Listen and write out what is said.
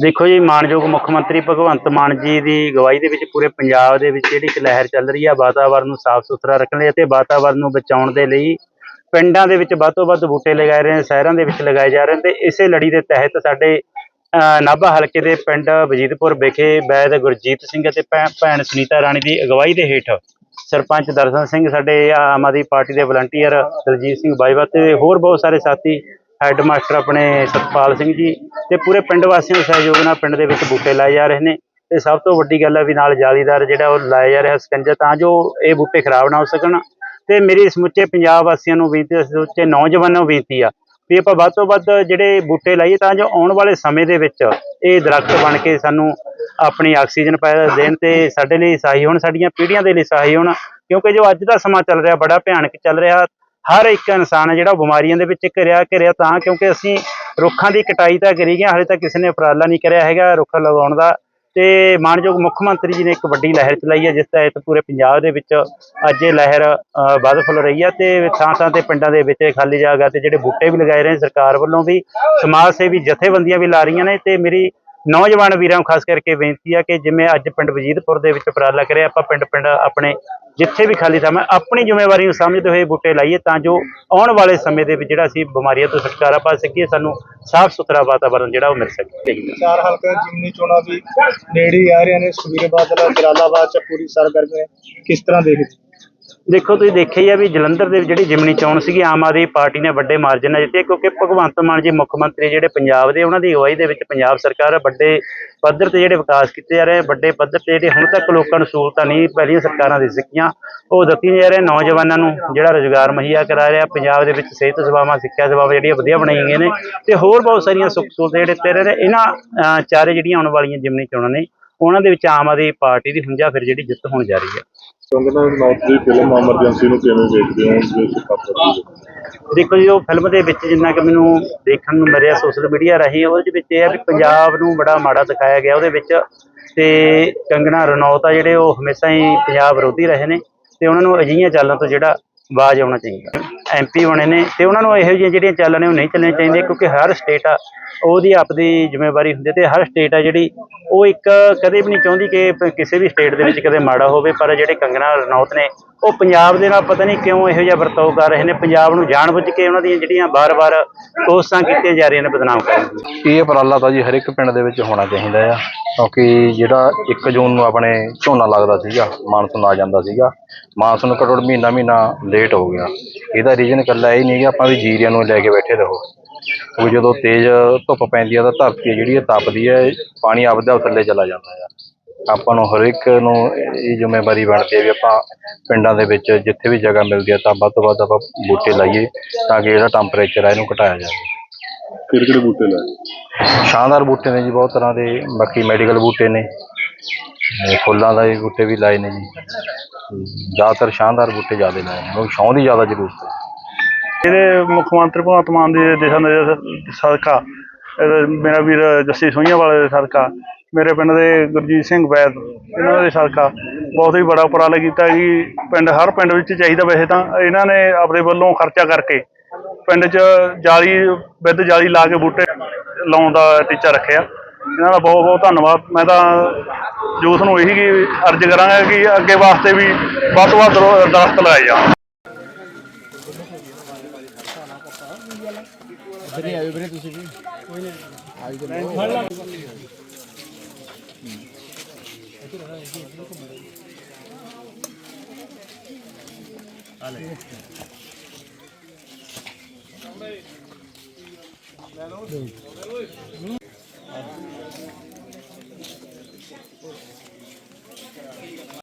ਦੇਖੋ ਜੀ ਮਾਨਯੋਗ ਮੁੱਖ ਮੰਤਰੀ ਭਗਵੰਤ ਮਾਨ ਜੀ ਦੀ ਅਗਵਾਈ ਦੇ ਵਿੱਚ ਪੂਰੇ ਪੰਜਾਬ ਦੇ ਵਿੱਚ ਜਿਹੜੀ ਇੱਕ ਲਹਿਰ ਚੱਲ ਰਹੀ ਆ, ਵਾਤਾਵਰਨ ਨੂੰ ਸਾਫ਼ ਸੁਥਰਾ ਰੱਖਣ ਲਈ ਅਤੇ ਵਾਤਾਵਰਨ ਨੂੰ ਬਚਾਉਣ ਦੇ ਲਈ ਪਿੰਡਾਂ ਦੇ ਵਿੱਚ ਵੱਧ ਤੋਂ ਵੱਧ ਬੂਟੇ ਲਗਾਏ ਰਹੇ ਨੇ, ਸ਼ਹਿਰਾਂ ਦੇ ਵਿੱਚ ਲਗਾਏ ਜਾ ਰਹੇ ਨੇ ਤੇ ਇਸੇ ਲੜੀ ਦੇ ਤਹਿਤ ਸਾਡੇ ਨਾਭਾ ਹਲਕੇ ਦੇ ਪਿੰਡ ਵਜੀਦਪੁਰ ਵਿਖੇ ਵੈਦ ਗੁਰਜੀਤ ਸਿੰਘ ਅਤੇ ਭੈ- ਭੈਣ ਸੁਨੀਤਾ ਰਾਣੀ ਦੀ ਅਗਵਾਈ ਦੇ ਹੇਠ ਸਰਪੰਚ ਦਰਸ਼ਨ ਸਿੰਘ, ਸਾਡੇ ਆਮ ਆਦਮੀ ਪਾਰਟੀ ਦੇ ਵਲੰਟੀਅਰ ਦਲਜੀਤ ਸਿੰਘ ਬਾਈਵਾ ਤੇ ਹੋਰ ਬਹੁਤ ਸਾਰੇ ਸਾਥੀ ਹੈੱਡ ਮਾਸਟਰ ਆਪਣੇ ਸਤਪਾਲ ਸਿੰਘ ਜੀ ਤੇ ਪੂਰੇ ਪਿੰਡ ਵਾਸੀਆਂ ਦੇ ਸਹਿਯੋਗ ਨਾਲ ਪਿੰਡ ਦੇ ਵਿੱਚ ਬੂਟੇ ਲਾਏ ਜਾ ਰਹੇ ਨੇ ਤੇ ਸਭ ਤੋਂ ਵੱਡੀ ਗੱਲ ਹੈ ਵੀ ਨਾਲ ਜਾਲੀਦਾਰ ਜਿਹੜਾ ਉਹ ਲਾਇਆ ਜਾ ਰਿਹਾ ਸਕੰਜਾ, ਤਾਂ ਜੋ ਇਹ ਬੂਟੇ ਖਰਾਬ ਨਾ ਹੋ ਸਕਣ। ਤੇ ਮੇਰੀ ਸਮੁੱਚੇ ਪੰਜਾਬ ਵਾਸੀਆਂ ਨੂੰ ਬੇਨਤੀ ਸਮੁੱਚੇ ਨੌਜਵਾਨਾਂ ਨੂੰ ਬੇਨਤੀ ਆ ਵੀ ਆਪਾਂ ਵੱਧ ਤੋਂ ਵੱਧ ਜਿਹੜੇ ਬੂਟੇ ਲਾਈਏ, ਤਾਂ ਜੋ ਆਉਣ ਵਾਲੇ ਸਮੇਂ ਦੇ ਵਿੱਚ ਇਹ ਦਰਖਤ ਬਣ ਕੇ ਸਾਨੂੰ ਆਪਣੀ ਆਕਸੀਜਨ ਪੈਦਾ ਦੇਣ ਤੇ ਸਾਡੇ ਲਈ ਸਹਾਈ ਹੋਣ, ਸਾਡੀਆਂ ਪੀੜ੍ਹੀਆਂ ਦੇ ਲਈ ਸਹਾਈ ਹੋਣ। ਕਿਉਂਕਿ ਜੋ ਅੱਜ ਦਾ ਸਮਾਂ ਚੱਲ ਰਿਹਾ, ਬੜਾ ਭਿਆਨਕ ਚੱਲ ਰਿਹਾ ਹਰ ਇੱਕ ਇਨਸਾਨ ਜਿਹੜਾ ਉਹ ਬਿਮਾਰੀਆਂ ਦੇ ਵਿੱਚ ਘਿਰਿਆ ਘਿਰਿਆ ਤਾਂ ਕਿਉਂਕਿ ਅਸੀਂ ਰੁੱਖਾਂ ਦੀ ਕਟਾਈ ਤਾਂ ਕਰੀ ਗਏ ਹਾਲੇ ਤੱਕ ਕਿਸੇ ਨੇ ਉਪਰਾਲਾ ਨਹੀਂ ਕਰਿਆ ਹੈਗਾ ਰੁੱਖ ਲਗਾਉਣ ਦਾ। ਤੇ ਮਾਨਯੋਗ ਮੁੱਖ ਮੰਤਰੀ ਜੀ ਨੇ ਇੱਕ ਵੱਡੀ ਲਹਿਰ ਚਲਾਈ ਹੈ, ਜਿਸ ਤਹਿਤ ਪੂਰੇ ਪੰਜਾਬ ਦੇ ਵਿੱਚ ਅੱਜ ਇਹ ਲਹਿਰ ਵੱਧ ਫੁੱਲ ਰਹੀ ਹੈ ਤੇ ਥਾਂ ਥਾਂ ਤੇ ਪਿੰਡਾਂ ਦੇ ਵਿੱਚ ਖਾਲੀ ਜਗ੍ਹਾ ਤੇ ਜਿਹੜੇ ਬੂਟੇ ਵੀ ਲਗਾਏ ਰਹੇ ਨੇ ਸਰਕਾਰ ਵੱਲੋਂ ਵੀ, ਸਮਾਜ ਸੇਵੀ ਜਥੇਬੰਦੀਆਂ ਵੀ ਲਾ ਰਹੀਆਂ ਨੇ ਤੇ ਮੇਰੀ ਨੌਜਵਾਨ ਵੀਰਾਂ ਨੂੰ ਖਾਸ ਕਰਕੇ ਬੇਨਤੀ ਆ ਕਿ ਜਿਵੇਂ ਅੱਜ ਪਿੰਡ ਵਜੀਦਪੁਰ ਦੇ ਵਿੱਚ ਉਪਰਾਲਾ ਕਰਿਆ, ਆਪਾਂ ਪਿੰਡ ਪਿੰਡ ਆਪਣੇ ਜਿੱਥੇ ਵੀ ਖਾਲੀ ਥਾਂ ਆਪਣੀ ਜ਼ਿੰਮੇਵਾਰੀ ਨੂੰ ਸਮਝਦੇ ਹੋਏ ਬੂਟੇ ਲਾਈਏ ਤਾਂ ਜੋ ਆਉਣ ਵਾਲੇ ਸਮੇਂ ਦੇ ਵਿੱਚ ਜਿਹੜਾ ਅਸੀਂ ਬਿਮਾਰੀਆਂ ਤੋਂ ਛੁਟਕਾਰਾ ਪਾ ਸਕੀਏ, ਸਾਨੂੰ ਸਾਫ਼ ਸੁਥਰਾ ਵਾਤਾਵਰਨ ਜਿਹੜਾ ਉਹ ਮਿਲ ਸਕੇ। ਚਾਰ ਹਲਕਿਆਂ ਜਿਮਨੀ ਚੋਣਾਂ ਵੀ ਨੇੜੇ ਆ ਰਹੀਆਂ ਨੇ ਸੁਖਬੀਰ ਬਾਦਲ ਜਲਾਲਾਬਾਦ ਚ ਪੂਰੀ ਸਰਗਰਮੀ ਹੈ, ਕਿਸ ਤਰ੍ਹਾਂ ਦੇਖਦੇ ਦੇਖੋ, ਤੁਸੀਂ ਦੇਖਿਆ ਹੀ ਆ ਵੀ ਜਲੰਧਰ ਦੇ ਵਿੱਚ ਜਿਹੜੀ ਜਿਮਨੀ ਚੋਣ ਸੀਗੀ, ਆਮ ਆਦਮੀ ਪਾਰਟੀ ਨੇ ਵੱਡੇ ਮਾਰਜਨ ਨਾਲ ਜਿੱਤੀ, ਕਿਉਂਕਿ ਭਗਵੰਤ ਮਾਨ ਜੀ ਮੁੱਖ ਮੰਤਰੀ ਜਿਹੜੇ ਪੰਜਾਬ ਦੇ, ਉਹਨਾਂ ਦੀ ਅਗਵਾਈ ਦੇ ਵਿੱਚ ਪੰਜਾਬ ਸਰਕਾਰ ਵੱਡੇ ਪੱਧਰ ਤੇ ਜਿਹੜੇ ਵਿਕਾਸ ਕੀਤੇ ਜਾ ਰਹੇ ਵੱਡੇ ਪੱਧਰ ਤੇ ਜਿਹੜੇ ਹੁਣ ਤੱਕ ਲੋਕਾਂ ਨੂੰ ਸਹੂਲਤਾਂ ਨਹੀਂ ਪਹਿਲੀਆਂ ਸਰਕਾਰਾਂ ਦੇ ਸਿੱਕੀਆਂ, ਉਹ ਦਿੱਤੀਆਂ ਜਾ ਰਹੀਆਂ ਨੌਜਵਾਨਾਂ ਨੂੰ ਜਿਹੜਾ ਰੋਜ਼ਗਾਰ ਮੁਹੱਈਆ ਕਰਾ ਰਿਹਾ, ਪੰਜਾਬ ਦੇ ਵਿੱਚ ਸਿਹਤ ਸੇਵਾਵਾਂ, ਸਿੱਖਿਆ ਸੇਵਾਵਾਂ ਜਿਹੜੀਆਂ ਵਧੀਆ ਬਣਾਈਆਂ ਗਈਆਂ ਨੇ, ਤੇ ਹੋਰ ਬਹੁਤ ਸਾਰੀਆਂ ਸੁੱਖ ਸਹੂਲਤਾਂ ਜਿਹੜੇ ਤੇ ਰਹੇ ਨੇ, ਇਹਨਾਂ ਚਾਰੇ ਜਿਹੜੀਆਂ ਆਉਣ ਵਾਲੀਆਂ ਜਿਮਨੀ ਚੋਣਾਂ ਨੇ ਉਹਨਾਂ ਦੇ ਵਿੱਚ ਆਮ ਆਦਮੀ ਪਾਰਟੀ ਦੀ ਹੁੰਜਾ ਫਿਰ ਜਿਹੜੀ ਜਿੱਤ ਹੋਣ ਜਾ ਰਹੀ ਹੈ। ਦੀ ਫਿਲਮ ਐਮਰਜੈਂਸੀ ਨੂੰ ਕਿਵੇਂ ਦੇਖੋ ਜੀ ਉਹ ਫਿਲਮ ਦੇ ਵਿੱਚ ਜਿੰਨਾ ਕਿ ਮੈਨੂੰ ਦੇਖਣ ਨੂੰ ਮਿਲਿਆ ਸੋਸ਼ਲ ਮੀਡੀਆ ਰਾਹੀਂ ਉਹਦੇ ਵਿੱਚ ਇਹ ਹੈ ਵੀ ਪੰਜਾਬ ਨੂੰ ਬੜਾ ਮਾੜਾ ਦਿਖਾਇਆ ਗਿਆ ਉਹਦੇ ਵਿੱਚ ਤੇ ਕੰਗਣਾ ਰਣੌਤ ਆ ਜਿਹੜੇ ਉਹ ਹਮੇਸ਼ਾ ਹੀ ਪੰਜਾਬ ਵਿਰੋਧੀ ਰਹੇ ਨੇ ਤੇ ਉਹਨਾਂ ਨੂੰ ਅਜਿਹੀਆਂ ਚਾਲਾਂ ਤੋਂ ਜਿਹੜਾ ਬਾਜ ਆਉਣਾ ਚਾਹੀਦਾ। ਐਮਪੀ ਬਣੇ ਨੇ ਤੇ ਉਹਨਾਂ ਨੂੰ ਇਹੋ ਜਿਹੀਆਂ ਜਿਹੜੀਆਂ ਚਾਲਾਂ ਨੇ ਉਹ ਨਹੀਂ ਚੱਲਣੀਆਂ ਚਾਹੀਦੀਆਂ ਕਿਉਂਕਿ ਹਰ ਸਟੇਟ ਆ, ਉਹਦੀ ਆਪਦੀ ਜ਼ਿੰਮੇਵਾਰੀ ਹੁੰਦੀ ਹੈ ਤੇ ਹਰ ਸਟੇਟ ਆ ਜਿਹੜੀ, ਉਹ ਇੱਕ ਕਦੇ ਵੀ ਨਹੀਂ ਚਾਹੁੰਦੀ ਕਿ ਕਿਸੇ ਵੀ ਸਟੇਟ ਦੇ ਵਿੱਚ ਕਦੇ ਮਾੜਾ ਹੋਵੇ, ਪਰ ਜਿਹੜੇ ਕੰਗਣਾ ਰਣੌਤ ਨੇ, ਉਹ ਪੰਜਾਬ ਦੇ ਨਾਲ ਪਤਾ ਨਹੀਂ ਕਿਉਂ ਇਹੋ ਜਿਹਾ ਵਰਤਾਓ ਕਰ ਰਹੇ ਨੇ, ਪੰਜਾਬ ਨੂੰ ਜਾਣਬੁੱਝ ਕੇ ਉਹਨਾਂ ਦੀਆਂ ਜਿਹੜੀਆਂ ਬਾਰ-ਬਾਰ ਕੋਸ਼ਿਸ਼ਾਂ ਕੀਤੀਆਂ ਜਾ ਰਹੀਆਂ ਨੇ ਬਦਨਾਮ ਕਰਨ ਦੀ। ਇਹ ਉਪਰਾਲਾ ਤਾਂ ਜੀ ਹਰ ਇੱਕ ਪਿੰਡ ਦੇ ਵਿੱਚ ਹੋਣਾ ਚਾਹੀਦਾ ਆ। ਕਿਉਂਕਿ ਜਿਹੜਾ 1 ਜੂਨ ਨੂੰ ਆਪਣੇ ਝੋਨਾ ਲੱਗਦਾ ਸੀਗਾ, ਮਾਨਸੂਨ ਆ ਜਾਂਦਾ ਸੀਗਾ, ਮਾਨਸੂਨ ਘੱਟੋ ਮਹੀਨਾ ਮਹੀਨਾ ਲੇਟ ਹੋ ਗਿਆ। ਇਹਦਾ ਰੀਜ਼ਨ ਇਕੱਲਾ ਇਹ ਨਹੀਂ ਕਿ ਆਪਾਂ ਵੀ ਜੀਰੀਆਂ ਨੂੰ ਲੈ ਕੇ ਬੈਠੇ ਰਹੋ। ਕਿਉਂਕਿ ਜਦੋਂ ਤੇਜ਼ ਧੁੱਪ ਪੈਂਦੀ ਆ ਤਾਂ ਧਰਤੀ ਜਿਹੜੀ ਹੈ ਤਪਦੀ ਹੈ, ਪਾਣੀ ਆਪਦਾ ਥੱਲੇ ਚਲਾ ਜਾਂਦਾ ਆ। ਆਪਾਂ ਨੂੰ ਹਰ ਇੱਕ ਨੂੰ ਇਹ ਜ਼ਿੰਮੇਵਾਰੀ ਬਣਦੀ ਹੈ ਵੀ ਆਪਾਂ ਪਿੰਡਾਂ ਦੇ ਵਿੱਚ ਜਿੱਥੇ ਵੀ ਜਗ੍ਹਾ ਮਿਲਦੀ ਹੈ ਤਾਂ ਵੱਧ ਤੋਂ ਵੱਧ ਆਪਾਂ ਬੂਟੇ ਲਾਈਏ ਤਾਂ ਕਿ ਜਿਹੜਾ ਟੈਂਪਰੇਚਰ ਹੈ ਇਹਨੂੰ ਘਟਾਇਆ ਜਾਵੇ। ਕਿਹੜੇ ਕਿਹੜੇ ਬੂਟੇ ਲਾਏ ਸ਼ਾਨਦਾਰ ਬੂਟੇ ਨੇ ਜੀ ਬਹੁਤ ਤਰ੍ਹਾਂ ਦੇ ਬਾਕੀ ਮੈਡੀਕਲ ਬੂਟੇ ਨੇ। ਤੇ ਫੁੱਲਾਂ ਦਾ ਵੀ ਬੂਟੇ ਵੀ ਲਾਏ ਨੇ ਜੀ। ਤੇ ਜ਼ਿਆਦਾਤਰ ਸ਼ਾਨਦਾਰ ਬੂਟੇ ਜ਼ਿਆਦਾ ਲਾਏ ਨੇ ਕਿਉਂਕਿ ਛਾਂ ਦੀ ਜ਼ਿਆਦਾ ਜ਼ਰੂਰਤ ਹੈ। ਇਹਦੇ ਮੁੱਖ ਮੰਤਰੀ ਭਗਵੰਤ ਮਾਨ ਦੇ ਦਿਸ਼ਾ ਨਿਰਦੇਸ਼ ਸਦਕਾ ਮੇਰਾ ਵੀਰ ਜੱਸੀ ਸੋਈਆਂ ਵਾਲੇ ਦੇ ਸਦਕਾ ਮੇਰੇ ਪਿੰਡ ਦੇ ਗੁਰਜੀਤ ਸਿੰਘ ਵੈਦ ਇਹਨਾਂ ਦੇ ਸਦਕਾ। ਬਹੁਤ ਹੀ ਬੜਾ ਉਪਰਾਲਾ ਕੀਤਾ ਕਿ ਪਿੰਡ ਹਰ ਪਿੰਡ ਵਿੱਚ ਚਾਹੀਦਾ ਵੈਸੇ ਤਾਂ। ਇਹਨਾਂ ਨੇ ਆਪਣੇ ਵੱਲੋਂ ਖਰਚਾ ਕਰਕੇ ਪਿੰਡ 'ਚ ਜਾਲੀ, ਵਿੱਦ ਜਾਲੀ ਲਾ ਕੇ ਬੂਟੇ ਲਾਉਣ ਦਾ ਟੀਚਾ ਰੱਖਿਆ। ਇਹਨਾਂ ਦਾ ਬਹੁਤ ਬਹੁਤ ਧੰਨਵਾਦ। ਮੈਂ ਤਾਂ ਜੂਸ ਨੂੰ ਇਹੀ ਅਰਜ਼ ਕਰਾਂਗਾ ਕਿ ਅੱਗੇ ਵਾਸਤੇ ਵੀ ਵੱਧ ਤੋਂ ਵੱਧ ਦਰਖਤ ਲਾਏ ਜਾਣ। ਆਲੇ ਲੈ ਲਓ।